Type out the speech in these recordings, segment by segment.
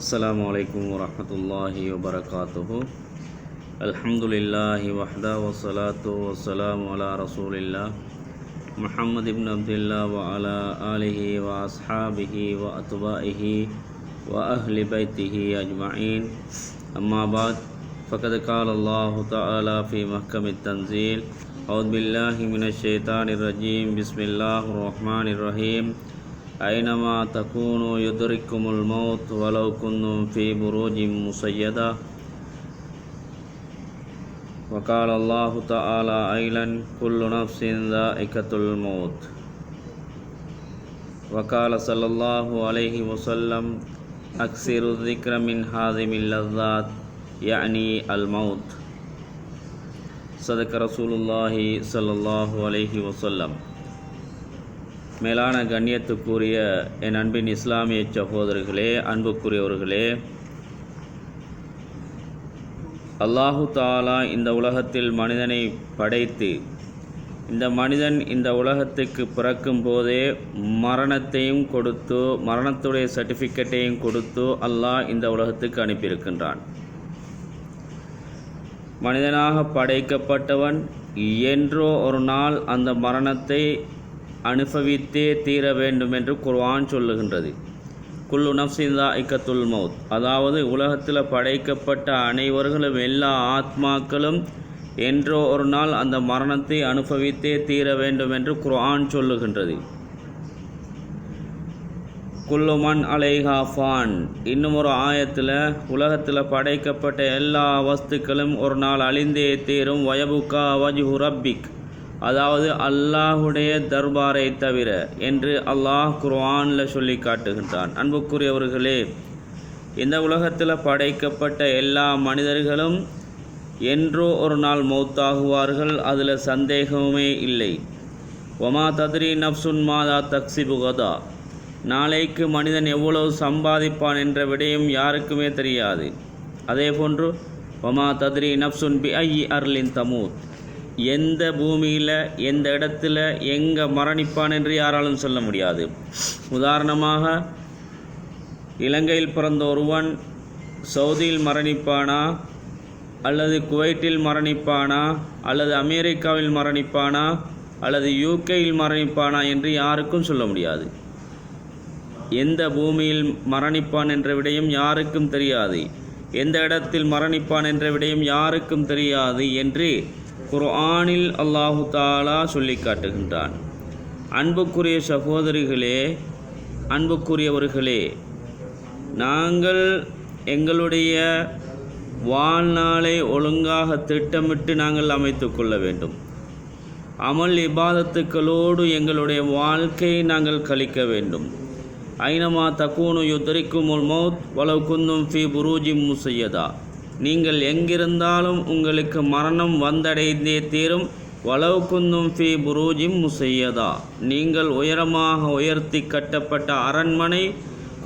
السلام عليكم ورحمة الله وبركاته. الحمد لله وحده والصلاة والسلام على رسول الله محمد بن عبد الله وعلى آله وأصحابه وأتباعه وأهل بيته أجمعين. أما بعد فقد قال الله تعالى في محكم التنزيل أعوذ بالله من الشيطان الرجيم. بسم الله الرحمن الرحيم. أينما تكونوا يدرككم الموت ولو كنتم في بروج مسيدة. وقال الله تعالى أيضا كل نفس ذائقة الموت. وقال صلى الله عليه وسلم أكثر الذكر من هذه اللذات يعني الموت. صدق رسول الله صلى الله عليه وسلم. மேலான கண்ணியத்துக்குரிய என் அன்பின் இஸ்லாமிய சகோதரர்களே அன்புக்குரியவர்களே அல்லாஹு தாலா இந்த உலகத்தில் மனிதனை படைத்து இந்த மனிதன் இந்த உலகத்துக்கு பிறக்கும் போதே மரணத்தையும் கொடுத்து மரணத்துடைய சர்டிஃபிகேட்டையும் கொடுத்து அல்லாஹ் இந்த உலகத்துக்கு அனுப்பியிருக்கின்றான். மனிதனாக படைக்கப்பட்டவன் என்றோ ஒரு நாள் அந்த மரணத்தை அனுபவித்தே தீர வேண்டும் என்று குர்ஆன் சொல்லுகின்றது. குல்லு நப்சிந்தா இக்கத்துல் மவுத் அதாவது உலகத்தில் படைக்கப்பட்ட அனைவர்களும் எல்லா ஆத்மாக்களும் என்றோ ஒரு நாள் அந்த மரணத்தை அனுபவித்தே தீர வேண்டும் என்று குர்ஆன் சொல்லுகின்றது. குல்லுமன் அலைஹா ஃபான். இன்னும் ஒரு ஆயத்தில் உலகத்தில் படைக்கப்பட்ட எல்லா வஸ்துக்களும் ஒரு நாள் அழிந்தே தீரும். வயபுக்கா வஜ்ஹு ரப்பிக். அதாவது அல்லாஹுடைய தர்பாரை தவிர என்று அல்லாஹ் குர்ஆனில் சொல்லி காட்டுகின்றான். அன்புக்குரியவர்களே இந்த உலகத்தில் படைக்கப்பட்ட எல்லா மனிதர்களும் என்றோ ஒரு நாள் மௌத்தாகுவார்கள் அதில் சந்தேகமே இல்லை. ஒமா தத்ரி நப்சுன் மாதா தக்சி புகதா நாளைக்கு மனிதன் எவ்வளவு சம்பாதிப்பான் என்ற விடயம் யாருக்குமே தெரியாது. அதே போன்று ஒமா தத்ரி நப்சுன் பி ஐ அர்லின் தமூத். எந்த பூமியில் எந்த இடத்துல எங்கே மரணிப்பான் என்று யாராலும் சொல்ல முடியாது. உதாரணமாக இலங்கையில் பிறந்த ஒருவன் சவுதியில் மரணிப்பானா அல்லது குவைட்டில் மரணிப்பானா அல்லது அமெரிக்காவில் மரணிப்பானா அல்லது யூகேயில் மரணிப்பானா என்று யாருக்கும் சொல்ல முடியாது. எந்த பூமியில் மரணிப்பான் என்ற விடயம் யாருக்கும் தெரியாது. எந்த இடத்தில் மரணிப்பான் என்ற விடயம் யாருக்கும் தெரியாது என்று குர்ஆனில் அல்லாஹு தாலா சொல்லி காட்டுகின்றான். அன்புக்குரிய சகோதரிகளே அன்புக்குரியவர்களே நாங்கள் எங்களுடைய வாழ்நாளை ஒழுங்காக திட்டமிட்டு நாங்கள் அமைத்து கொள்ள வேண்டும். அமல் இபாதத்துக்களோடு எங்களுடைய வாழ்க்கையை நாங்கள் கழிக்க வேண்டும். ஐனமா தக்கூனு யுத்தரிக்கும் உல் மௌத் வலவு குந்தும் ஃபி புரூஜி முசையதா. நீங்கள் எங்கிருந்தாலும் உங்களுக்கு மரணம் வந்தடைந்தே தீரும். வலவு குந்தும் ஃபி புரூஜிம் முசையதா. நீங்கள் உயரமாக உயர்த்தி கட்டப்பட்ட அரண்மனை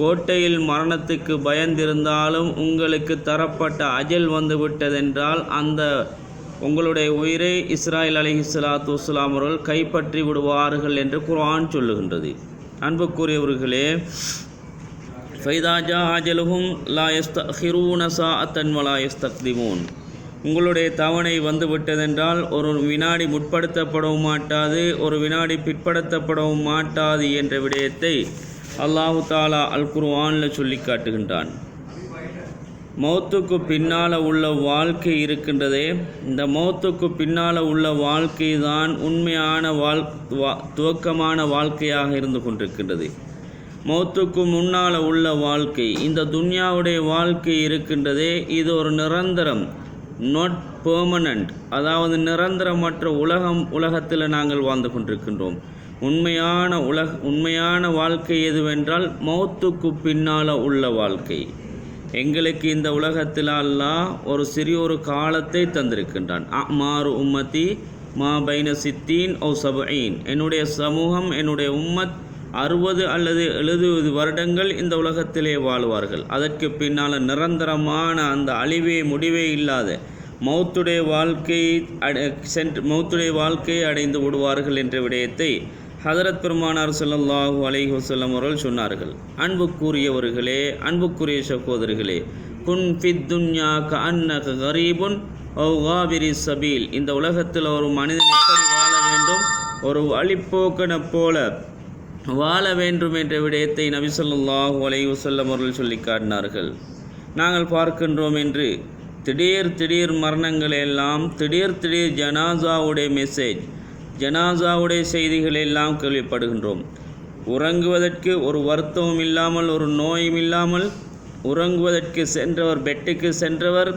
கோட்டையில் மரணத்துக்கு பயந்திருந்தாலும் உங்களுக்கு தரப்பட்ட அஜல் வந்துவிட்டதென்றால் அந்த உங்களுடைய உயிரை இஸ்ராயல் அலி சலாத்து வஸ்லாம் அவர்கள் கைப்பற்றி விடுவார்கள் என்று குர்ஆன் சொல்லுகின்றது. அன்புக்குரியவர்களே ஃபைதாஜா ஆஜலுகும் லா எஸ்தஹிரூன சா அத்தன் வலா உங்களுடைய தவணை வந்து விட்டதென்றால் ஒரு வினாடி முற்படுத்தப்படவும் மாட்டாது ஒரு வினாடி பிற்படுத்தப்படவும் மாட்டாது என்ற விடயத்தை அல்லாஹு தாலா அல் குர்ஆனில் சொல்லி காட்டுகின்றான். மௌத்துக்கு பின்னால் உள்ள வாழ்க்கை இருக்கின்றதே இந்த மௌத்துக்கு பின்னால் உள்ள வாழ்க்கை தான் உண்மையான வாழ் துவக்கமான வாழ்க்கையாக இருந்து கொண்டிருக்கின்றது. மௌத்துக்கு முன்னால் உள்ள வாழ்க்கை. இந்த துன்யாவுடைய வாழ்க்கை இருக்கின்றதே இது ஒரு நிரந்தரம் நாட் பெர்மனண்ட் அதாவது நிரந்தரமற்ற உலகம் உலகத்தில் நாங்கள் வாழ்ந்து கொண்டிருக்கின்றோம். உண்மையான உலக உண்மையான வாழ்க்கை எதுவென்றால் மௌத்துக்கு பின்னால் உள்ள வாழ்க்கை. எங்களுக்கு இந்த உலகத்தில் அல்லாஹ் ஒரு சிறிய ஒரு காலத்தை தந்திருக்கின்றான். மாறு உம்மத்தி மா பைன சித்தீன் ஓ சபீன் என்னுடைய சமூகம் என்னுடைய உம்மத் அறுபது அல்லது எழுபது வருடங்கள் இந்த உலகத்திலே வாழ்வார்கள். அதற்கு பின்னால் நிரந்தரமான அந்த அழிவே முடிவே இல்லாத மௌத்துடைய வாழ்க்கை சென்று மௌத்துடைய வாழ்க்கையை அடைந்து விடுவார்கள் என்ற விடயத்தை ஹதரத் பெருமானார் சொல்லல்லாஹு அலைஹி வஸல்லம் அவர்கள் சொன்னார்கள். அன்புக்குரியவர்களே அன்புக்குரிய சகோதரர்களே குன் ஃபித் துன்யா க அன்னக கரீபுன் ஓ காபிரி சபீல். இந்த உலகத்தில் ஒரு மனிதன் எப்படி வாழ வேண்டும்? ஒரு வழிப்போக்கனை போல வாழ வேண்டும் என்ற விடயத்தை நபி ஸல்லல்லாஹு அலைஹி அவர்கள் சொல்லி காட்டினார்கள். நாங்கள் பார்க்கின்றோம் என்று திடீர் திடீர் மரணங்கள் எல்லாம் திடீர் திடீர் ஜனாசாவுடைய மெசேஜ் ஜனாசாவுடைய செய்திகள் எல்லாம் கேள்விப்படுகின்றோம். உறங்குவதற்கு ஒரு வருத்தமும் இல்லாமல் ஒரு நோயும் இல்லாமல் உறங்குவதற்கு சென்றவர் பெட்டுக்கு சென்றவர்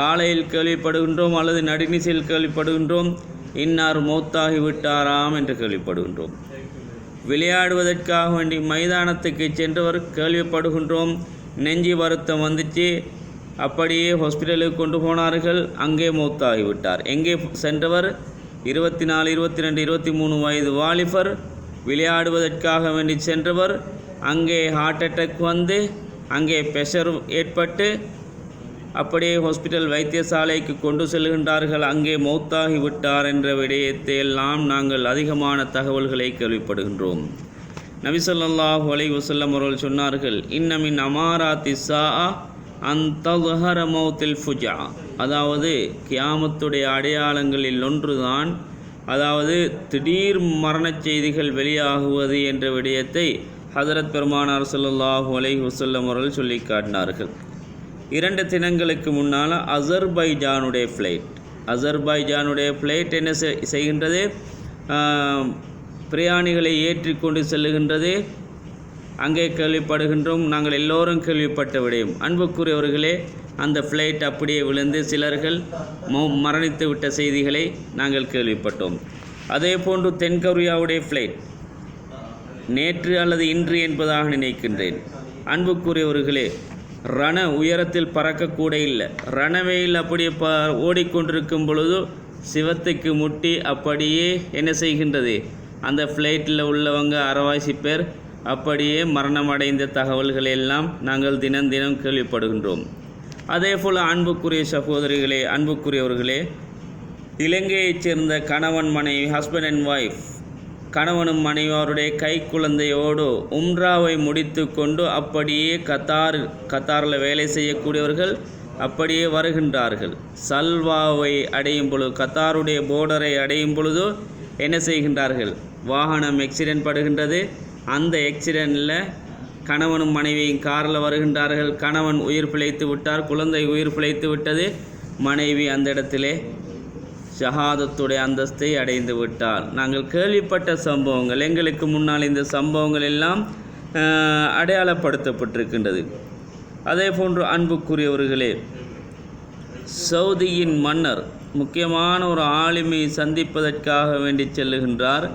காலையில் கேள்விப்படுகின்றோம் அல்லது நடுநிசையில் கேள்விப்படுகின்றோம் இன்னார் மௌத்தாகி விட்டாராம் என்று கேள்விப்படுகின்றோம். விளையாடுவதற்காக வேண்டி மைதானத்துக்கு சென்றவர் கேள்விப்படுகின்றோம். நெஞ்சி வருத்தம் வந்துச்சு. அப்படியே ஹாஸ்பிட்டலுக்கு கொண்டு போனார்கள். அங்கே மூத்தாகிவிட்டார். எங்கே சென்றவர்? இருபத்தி நாலு இருபத்தி ரெண்டு இருபத்தி மூணு வயது வாலிபர். விளையாடுவதற்காக வேண்டி சென்றவர். அங்கே ஹார்ட் அட்டாக் வந்து அங்கே ப்ரெஷர் ஏற்பட்டு அப்படியே ஹாஸ்பிட்டல் வைத்தியசாலைக்கு கொண்டு செல்கின்றார்கள். அங்கே மௌத்தாகி விட்டார் என்ற விடயத்தை எல்லாம் நாங்கள் அதிகமான தகவல்களை கேள்விப்படுகின்றோம். நபி அலை வசல்லம் அவர்கள் சொன்னார்கள் இன்னமின் அமாராத்தி சா அந்த மௌத்தில் ஃபுஜா அதாவது கியாமத்துடைய அடையாளங்களில் ஒன்றுதான் அதாவது திடீர் மரணச் செய்திகள் வெளியாகுவது என்ற விடயத்தை ஹதரத் பெருமானார் ஸல்லல்லாஹு அலை வசல்லம் அவர்கள் சொல்லி காட்டினார்கள். இரண்டு தினங்களுக்கு முன்னால் அசர்பைஜானுடைய ஃப்ளைட் அசர்பைஜானுடைய ஃப்ளைட் என்ன செய்- செய்கின்றது? ஆம், பிரயாணிகளை ஏற்றிக்கொண்டு செல்லுகின்றது. அங்கே கேள்விப்படுகின்றோம். நாங்கள் எல்லோரும் கேள்விப்பட்ட விடையும் அன்புக்குரியவர்களே அந்த ஃப்ளைட் அப்படியே விழுந்து சிலர்கள் மரணித்து விட்ட செய்திகளை நாங்கள் கேள்விப்பட்டோம். அதே போன்று தென்கொரியாவுடைய ஃப்ளைட் நேற்று அல்லது இன்று என்பதாக நினைக்கின்றேன். அன்புக்குரியவர்களே ரண உயரத்தில் பறக்கக்கூட இல்லை. ரணவேயில் அப்படியே ப ஓடிக்கொண்டிருக்கும் பொழுது சிவத்துக்கு முட்டி அப்படியே என்ன செய்கின்றது? அந்த ஃப்ளைட்டில் உள்ளவங்க அறவாசி பேர் அப்படியே மரணமடைந்த தகவல்கள் எல்லாம் நாங்கள் தினம் தினம் கேள்விப்படுகின்றோம். அதே போல் அன்புக்குரிய சகோதரிகளே அன்புக்குரியவர்களே இலங்கையைச் சேர்ந்த கணவன் மனைவி ஹஸ்பண்ட் அண்ட் ஒய்ஃப் கணவனும் மனைவியோருடைய கை குழந்தையோடு உம்ராவை முடித்து கொண்டு அப்படியே கத்தார் கத்தாரில் வேலை செய்யக்கூடியவர்கள் அப்படியே வருகின்றார்கள். சல்வாவை அடையும் பொழுது கத்தாருடைய போர்டரை அடையும் பொழுது என்ன செய்கின்றார்கள்? வாகனம் எக்சிடென்ட் படுகின்றது. அந்த எக்சிடெண்ட்டில் கணவனும் மனைவியும் காரில் வருகின்றார்கள். கணவன் உயிர் பிழைத்து விட்டார் குழந்தை உயிர் பிழைத்து விட்டது. மனைவி அந்த இடத்திலே ஷஹாதத்துடைய அந்தஸ்தை அடைந்து விட்டார். நாங்கள் கேள்விப்பட்ட சம்பவங்கள் எங்களுக்கு முன்னால் இந்த சம்பவங்கள் எல்லாம் அடையாளப்படுத்தப்பட்டிருக்கின்றது. அதே போன்று அன்புக்குரியவர்களே சவுதியின் மன்னர் முக்கியமான ஒரு ஆளுமை சந்திப்பதற்காக வேண்டி செல்லுகின்றார்.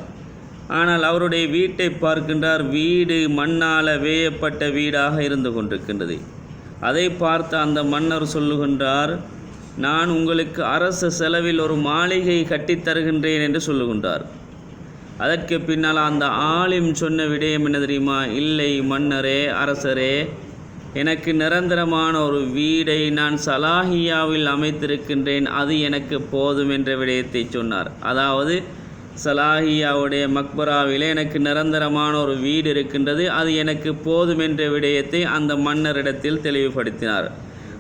ஆனால் அவருடைய வீட்டை பார்க்கின்றார். வீடு மண்ணால் வேயப்பட்ட வீடாக இருந்து கொண்டிருக்கின்றது. அதை பார்த்த அந்த மன்னர் சொல்லுகின்றார் நான் உங்களுக்கு அரசு செலவில் ஒரு மாளிகை கட்டித் தருகின்றேன் என்று சொல்லுகின்றார். அதற்கு பின்னால் அந்த ஆலிம் சொன்ன விடயம் என்ன தெரியுமா? இல்லை மன்னரே அரசரே எனக்கு நிரந்தரமான ஒரு வீடை நான் சலாஹியாவில் அமைத்திருக்கின்றேன் அது எனக்கு போதும் என்ற விடயத்தை சொன்னார். அதாவது சலாஹியாவுடைய மக்பராவில் எனக்கு நிரந்தரமான ஒரு வீடு இருக்கின்றது அது எனக்கு போதும் என்ற விடயத்தை அந்த மன்னரிடத்தில் தெளிவுபடுத்தினார்.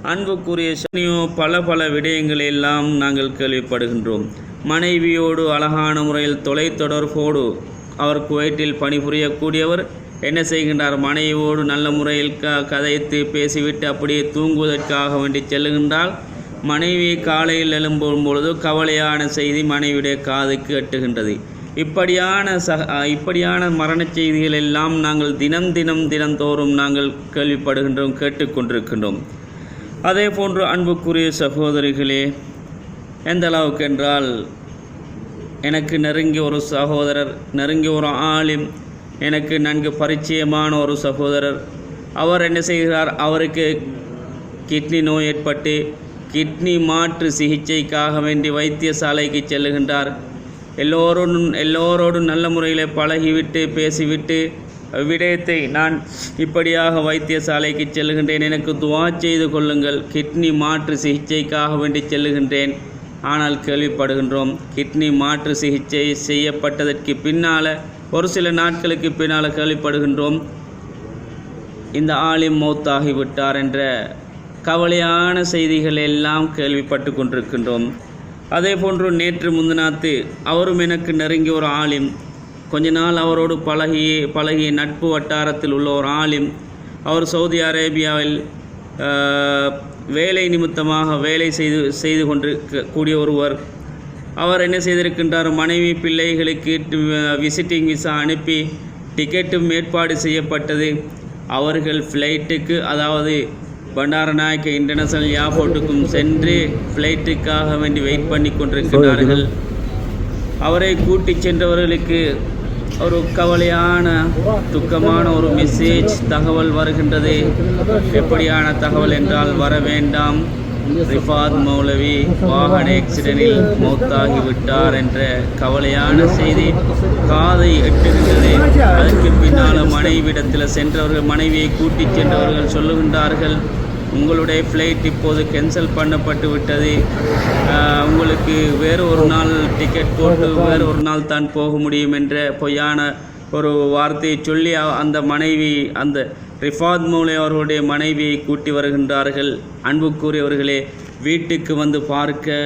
அன்புக்குரிய சனியோ பல பல விடயங்களை எல்லாம் நாங்கள் கேள்விப்படுகின்றோம். மனைவியோடு அழகான முறையில் தொலைத்தொடர்போடு அவர் குவைட்டில் பணிபுரியக்கூடியவர் என்ன செய்கின்றார்? மனைவியோடு நல்ல முறையில் க கதைத்து பேசிவிட்டு அப்படியே தூங்குவதற்காக வேண்டி செல்லுகின்றால் மனைவி காலையில் எழும்பும் பொழுது கவலையான செய்தி மனைவியுடைய காதுக்கு எட்டுகின்றது. இப்படியான சக இப்படியான மரணச் செய்திகள் எல்லாம் நாங்கள் தினம் தினம் தினந்தோறும் நாங்கள் கேள்விப்படுகின்றோம் கேட்டுக்கொண்டிருக்கின்றோம். அதே போன்று அன்புக்குரிய சகோதரிகளே எந்த அளவுக்கு என்றால் எனக்கு நெருங்கிய ஒரு சகோதரர் நெருங்கிய ஒரு ஆலிம் எனக்கு நன்கு பரிச்சயமான ஒரு சகோதரர். அவர் என்ன செய்கிறார்? அவருக்கு கிட்னி நோய் ஏற்பட்டு கிட்னி மாற்று சிகிச்சைக்காக வேண்டி வைத்தியசாலைக்கு செல்லுகின்றார். எல்லோரோடும் எல்லோரோடும் நல்ல முறையில் பழகிவிட்டு பேசிவிட்டு அவ்விடயத்தை நான் இப்படியாக வைத்தியசாலைக்கு செல்லுகின்றேன். எனக்கு துவா செய்து கொள்ளுங்கள். கிட்னி மாற்று சிகிச்சைக்காக வேண்டி செல்லுகின்றேன். ஆனால் கேள்விப்படுகின்றோம். கிட்னி மாற்று சிகிச்சை செய்யப்பட்டதற்கு பின்னால் ஒரு சில நாட்களுக்கு பின்னால் கேள்விப்படுகின்றோம். இந்த ஆலிம் மௌத்தாகிவிட்டார் என்ற கவலையான செய்திகள் எல்லாம் கேள்விப்பட்டு கொண்டிருக்கின்றோம். அதே போன்று நேற்று முந்தினாத்து அவரும் எனக்கு நெருங்கிய ஒரு ஆலிம் கொஞ்ச நாள் அவரோடு பழகி பழகிய நட்பு வட்டாரத்தில் உள்ள ஒரு ஆலிம். அவர் சவுதி அரேபியாவில் வேலை நிமித்தமாக வேலை செய்து செய்து கொண்டிருக்க கூடிய ஒருவர். அவர் என்ன செய்திருக்கின்றார்? மனைவி பிள்ளைகளுக்கு விசிட்டிங் விசா அனுப்பி டிக்கெட்டும் ஏற்பாடு செய்யப்பட்டது. அவர்கள் ஃப்ளைட்டுக்கு அதாவது பண்டாரநாயக்க இன்டர்நேஷனல் ஏர்போர்ட்டுக்கும் சென்று ஃப்ளைட்டுக்காக வேண்டி வெயிட் பண்ணி கொண்டிருக்கிறார்கள் அவரை கூட்டிச் சென்றவர்களுக்கு ஒரு கவலையான துக்கமான ஒரு மெசேஜ் தகவல் வருகின்றது. எப்படியான தகவல் என்றால் வர வேண்டாம் ரிஃபாத் மௌலவி வாகன ஆக்சிடென்டில் மௌத்தாகி விட்டார் என்ற கவலையான செய்தி காதை எட்டுகின்றது. அதற்கு பின்னால் மனைவிடத்தில் சென்றவர்கள் மனைவியை கூட்டிச் சென்றவர்கள் சொல்லுகின்றார்கள் உங்களுடைய ஃப்ளைட் இப்போது கேன்சல் பண்ணப்பட்டு விட்டது. உங்களுக்கு வேறு ஒரு நாள் டிக்கெட் போட்டு வேறு ஒரு நாள் தான் போக முடியும் என்ற பொய்யான ஒரு வார்த்தையை சொல்லி அந்த மனைவி அந்த ரிஃபாத் மூலை அவர்களுடைய மனைவியை கூட்டி வருகின்றார்கள். அன்புக்குரியவர்களே வீட்டுக்கு வந்து பார்க்க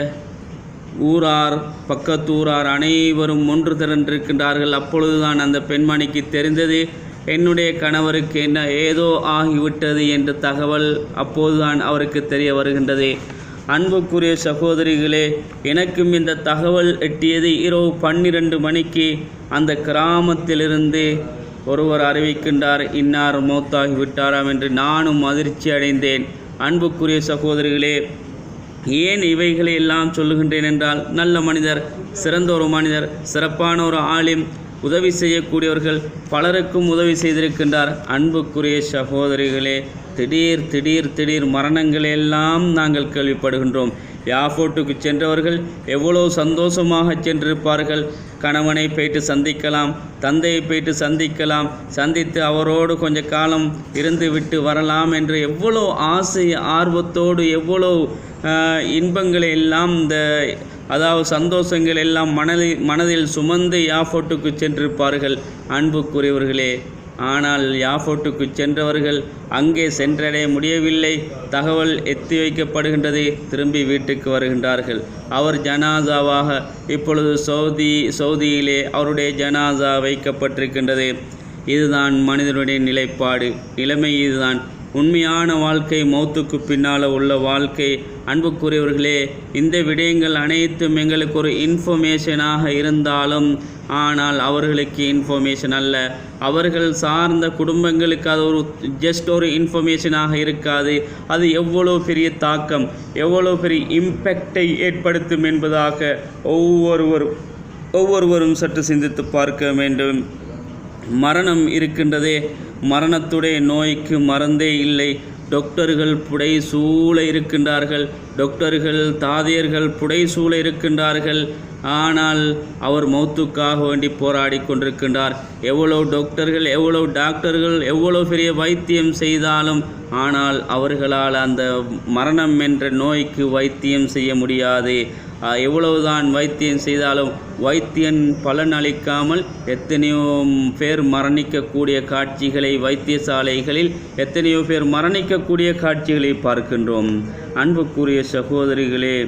ஊரார் பக்கத்தூரார் அனைவரும் ஒன்று திரண்டிருக்கின்றார்கள். அப்பொழுதுதான் அந்த பெண்மணிக்கு தெரிந்தது என்னுடைய கணவருக்கு என்ன ஏதோ ஆகிவிட்டது என்ற தகவல் அப்போதுதான் அவருக்கு தெரிய வருகின்றது. அன்புக்குரிய சகோதரிகளே எனக்கும் இந்த தகவல் எட்டியது இரவு பன்னிரண்டு மணிக்கு அந்த கிராமத்திலிருந்து ஒருவர் அறிவிக்கின்றார் இன்னார் மூத்தாகிவிட்டாராம் என்று நானும் அதிர்ச்சி அடைந்தேன். அன்புக்குரிய சகோதரிகளே ஏன் இவைகளை எல்லாம் சொல்லுகின்றேன் என்றால் நல்ல மனிதர் சிறந்த ஒரு மனிதர் சிறப்பான ஒரு ஆலிம் உதவி செய்யக்கூடியவர்கள் பலருக்கும் உதவி செய்திருக்கின்றார். அன்புக்குரிய சகோதரிகளே திடீர் திடீர் திடீர் மரணங்களெல்லாம் நாங்கள் கேள்விப்படுகின்றோம். யாஃபோட்டுக்கு சென்றவர்கள் எவ்வளோ சந்தோஷமாக சென்றிருப்பார்கள். கணவனை போயிட்டு சந்திக்கலாம் தந்தையை போயிட்டு சந்திக்கலாம் சந்தித்து அவரோடு கொஞ்ச காலம் இருந்து விட்டு வரலாம் என்று எவ்வளோ ஆசை ஆர்வத்தோடு எவ்வளோ இன்பங்களை எல்லாம் இந்த அதாவது சந்தோஷங்கள் எல்லாம் மனதில் மனதில் சுமந்து யாஃபோட்டுக்கு சென்றிருப்பார்கள். அன்புக்குரியவர்களே ஆனால் யாஃபோட்டுக்கு சென்றவர்கள் அங்கே சென்றடைய முடியவில்லை. தகவல் எத்தி வைக்கப்படுகின்றது. திரும்பி வீட்டுக்கு வருகின்றார்கள். அவர் ஜனாசாவாக இப்பொழுது சவுதி சவுதியிலே அவருடைய ஜனாசா வைக்கப்பட்டிருக்கின்றது. இதுதான் மனிதனுடைய நிலைப்பாடு. நிலைமை இதுதான். உண்மையான வாழ்க்கை மௌத்துக்கு பின்னால் உள்ள வாழ்க்கை. அன்புக்குரியவர்களே இந்த விடயங்கள் அனைத்தும் எங்களுக்கு ஒரு இன்ஃபர்மேஷனாக இருந்தாலும் ஆனால் அவர்களுக்கு இன்ஃபர்மேஷன் அல்ல. அவர்கள் சார்ந்த குடும்பங்களுக்கு அது ஒரு ஜஸ்ட் ஒரு இன்ஃபர்மேஷனாக இருக்காது. அது எவ்வளோ பெரிய தாக்கம் எவ்வளோ பெரிய இம்பேக்டை ஏற்படுத்தும் என்பதாக ஒவ்வொருவரும் ஒவ்வொருவரும் சற்று சிந்தித்து பார்க்க வேண்டும். மரணம் இருக்கின்றதே. மரணத்துடைய நோய்க்கு மருந்தே இல்லை. டாக்டர்கள் புடை சூழ இருக்கின்றார்கள். டாக்டர்கள் தாதியர்கள் புடை சூழ இருக்கின்றார்கள். ஆனால் அவர் மௌத்துக்காக வேண்டி போராடி கொண்டிருக்கின்றார். எவ்வளோ டாக்டர்கள் எவ்வளோ டாக்டர்கள் எவ்வளோ பெரிய வைத்தியம் செய்தாலும் ஆனால் அவர்களால் அந்த மரணம் என்ற நோய்க்கு வைத்தியம் செய்ய முடியாது. எவ்வளவுதான் வைத்தியம் செய்தாலும் வைத்தியன் பலன் அளிக்காமல் எத்தனையோ பேர் மரணிக்கக்கூடிய காட்சிகளை வைத்தியசாலைகளில் எத்தனையோ பேர் மரணிக்கக்கூடிய காட்சிகளை பார்க்கின்றோம். அன்புக்குரிய சகோதரிகளே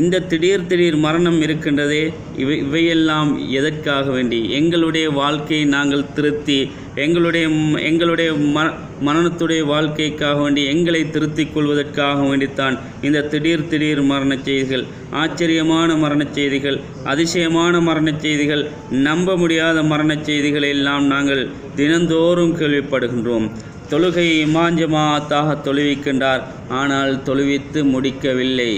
இந்த திடீர் திடீர் மரணம் இருக்கின்றதே இவை இவையெல்லாம் எதற்காக வேண்டி? எங்களுடைய வாழ்க்கையை நாங்கள் திருத்தி எங்களுடைய எங்களுடைய ம மரணத்துடைய வாழ்க்கைக்காக வேண்டி எங்களை திருத்திக் கொள்வதற்காக வேண்டித்தான் இந்த திடீர் திடீர் மரணச் செய்திகள். ஆச்சரியமான மரணச் செய்திகள் அதிசயமான மரணச் செய்திகள் நம்ப முடியாத மரணச் செய்திகளை எல்லாம் நாங்கள் தினந்தோறும் கேள்விப்படுகின்றோம். தொழுகை இமாஞ்சமாத்தாக தொழுவிக்கின்றார் ஆனால் தொழுவித்து முடிக்கவில்லை.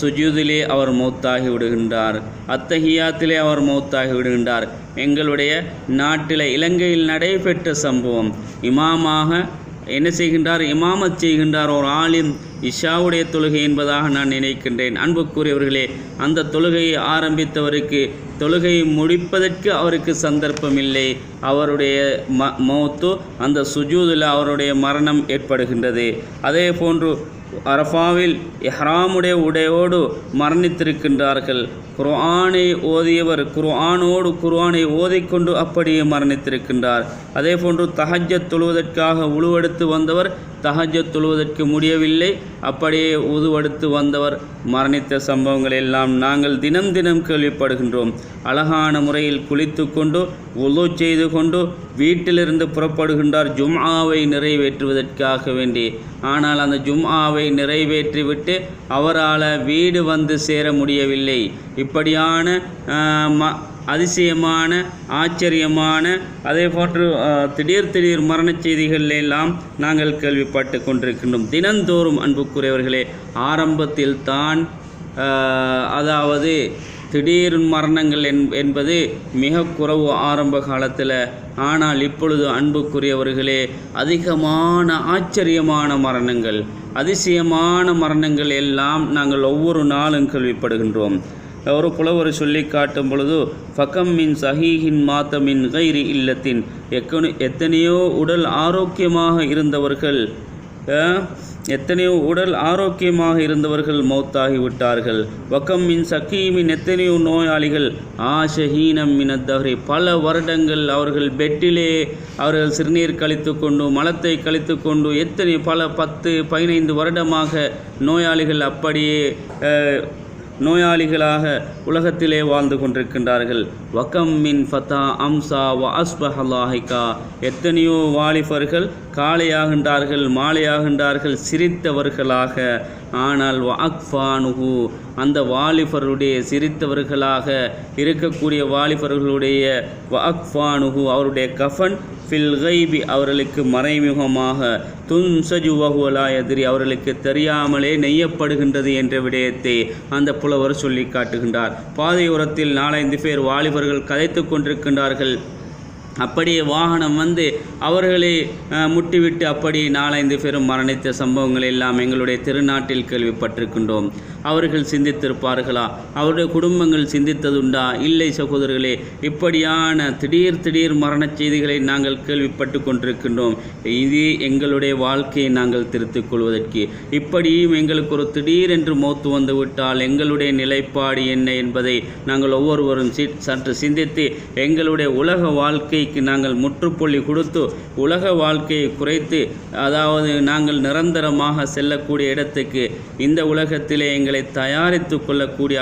சுஜூதிலே அவர் மௌத்தாகி விடுகின்றார். அத்தஹியாத்திலே அவர் மௌத்தாகி விடுகின்றார். எங்களுடைய நாட்டில் இலங்கையில் நடைபெற்ற சம்பவம். இமாமாக என்ன செய்கின்றார்? இமாமத் செய்கின்றார். ஒரு ஆளின் இஷாவுடைய தொழுகை என்பதாக நான் நினைக்கின்றேன். அன்புக்குரியவர்களே அந்த தொழுகையை ஆரம்பித்தவருக்கு தொழுகையை முடிப்பதற்கு அவருக்கு சந்தர்ப்பம் இல்லை அவருடைய ம மௌத்து அந்த சுஜூதில் அவருடைய மரணம் ஏற்படுகின்றது. அதே போன்று அரஃபாவில் எஹ்ராமுடைய உடையோடு மரணித்திருக்கின்றார்கள். குர்ஆனை ஓதியவர் குர்ஆனோடு குர்ஆனை ஓதிக்கொண்டு அப்படியே மரணித்திருக்கின்றார். அதே போன்று தஹஜ்ஜத் தொழுவதற்காக உழுவெடுத்து வந்தவர் தஹஜத் தொழுவதற்கு முடியவில்லை. அப்படியே உதுவெடுத்து வந்தவர் மரணித்த சம்பவங்கள் எல்லாம் நாங்கள் தினம் தினம் கேள்விப்படுகின்றோம். அழகான முறையில் குளித்து கொண்டு உழு செய்து கொண்டு வீட்டிலிருந்து புறப்படுகின்றார். ஜும்ஆவை நிறைவேற்றுவதற்காக வேண்டி. ஆனால் அந்த ஜும்ஆவை நிறைவேற்றிவிட்டு அவரால் வீடு வந்து சேர முடியவில்லை. இப்படியான ம அதிசயமான ஆச்சரியமான அதே போன்று திடீர் திடீர் மரணச் செய்திகள் எல்லாம் நாங்கள் கேள்விப்பட்டு கொண்டிருக்கின்றோம். தினந்தோறும் அன்புக்குரியவர்களே ஆரம்பத்தில் தான் அதாவது திடீர் மரணங்கள் என் என்பது மிக குறைவு ஆரம்ப காலத்தில். ஆனால் இப்பொழுது அன்புக்குரியவர்களே அதிகமான ஆச்சரியமான மரணங்கள் அதிசயமான மரணங்கள் எல்லாம் நாங்கள் ஒவ்வொரு நாளும் கேள்விப்படுகின்றோம். ஒரு புலவர் சொல்லி காட்டும் பொழுது ஃபக்கம் மின் சஹீஹின் மாத்தமின் கைரி இல்லத்தின் எக்கனு எத்தனையோ உடல் ஆரோக்கியமாக இருந்தவர்கள் எத்தனையோ உடல் ஆரோக்கியமாக இருந்தவர்கள் மௌத்தாகி விட்டார்கள் வக்கம் மின் சக்கீமின் எத்தனையோ நோயாளிகள் ஆஷஹீனம் மினத்தவரை பல வருடங்கள் அவர்கள் பெட்டிலே அவர்கள் சிறுநீர் கழித்து கொண்டு மலத்தை கழித்து கொண்டு எத்தனை பல பத்து பதினைந்து வருடமாக நோயாளிகள் அப்படியே நோயாளிகளாக உலகத்திலே வாழ்ந்து கொண்டிருக்கின்றார்கள். வக்கம் மின் ஃபதா அம்சா வ அஸ்பஹல்லாஹிகா எத்தனையோ வாலிபர்கள் காலையாகின்றார்கள் மாலையாகின்றார்கள் சிரித்தவர்களாக. ஆனால் வாக்ஃபானுகு அந்த வாலிபருடைய சிரித்தவர்களாக இருக்கக்கூடிய வாலிபர்களுடைய வாக்ஃபானுகு அவருடைய கஃபன் ஃபில் கைபி அவர்களுக்கு மறைமுகமாக. துன்சஜு வகுவலா எதிரி அவர்களுக்கு தெரியாமலே நெய்யப்படுகின்றது என்ற விடயத்தை அந்த புலவர் சொல்லி காட்டுகின்றார். பாதையோரத்தில் நாலஞ்சு பேர் வாலிபர்கள் கதைத்து கொண்டிருக்கின்றார்கள். அப்படியே வாகனம் வந்து அவர்களை முட்டிவிட்டு அப்படி நாலைந்து பேரும் மரணித்த சம்பவங்கள் எல்லாம் எங்களுடைய திருநாட்டில் கேள்விப்பட்டிருக்கின்றோம். அவர்கள் சிந்தித்திருப்பார்களா? அவருடைய குடும்பங்கள் சிந்தித்ததுண்டா? இல்லை சகோதரர்களே இப்படியான திடீர் திடீர் மரணச் செய்திகளை நாங்கள் கேள்விப்பட்டு கொண்டிருக்கின்றோம். இது எங்களுடைய வாழ்க்கையை நாங்கள் திருத்திக் கொள்வதற்கு. இப்படியும் எங்களுக்கு ஒரு திடீரென்று என்று மோத்து வந்துவிட்டால் எங்களுடைய நிலைப்பாடு என்ன என்பதை நாங்கள் ஒவ்வொருவரும் சி- சற்று சிந்தித்து எங்களுடைய உலக வாழ்க்கை வாழ்க்கைக்கு நாங்கள் முற்றுப்புள்ளி கொடுத்து உலக வாழ்க்கையை குறைத்து அதாவது நாங்கள் நிரந்தரமாக செல்லக்கூடிய இடத்துக்கு இந்த உலகத்திலே எங்களை தயாரித்து கொள்ளக்கூடிய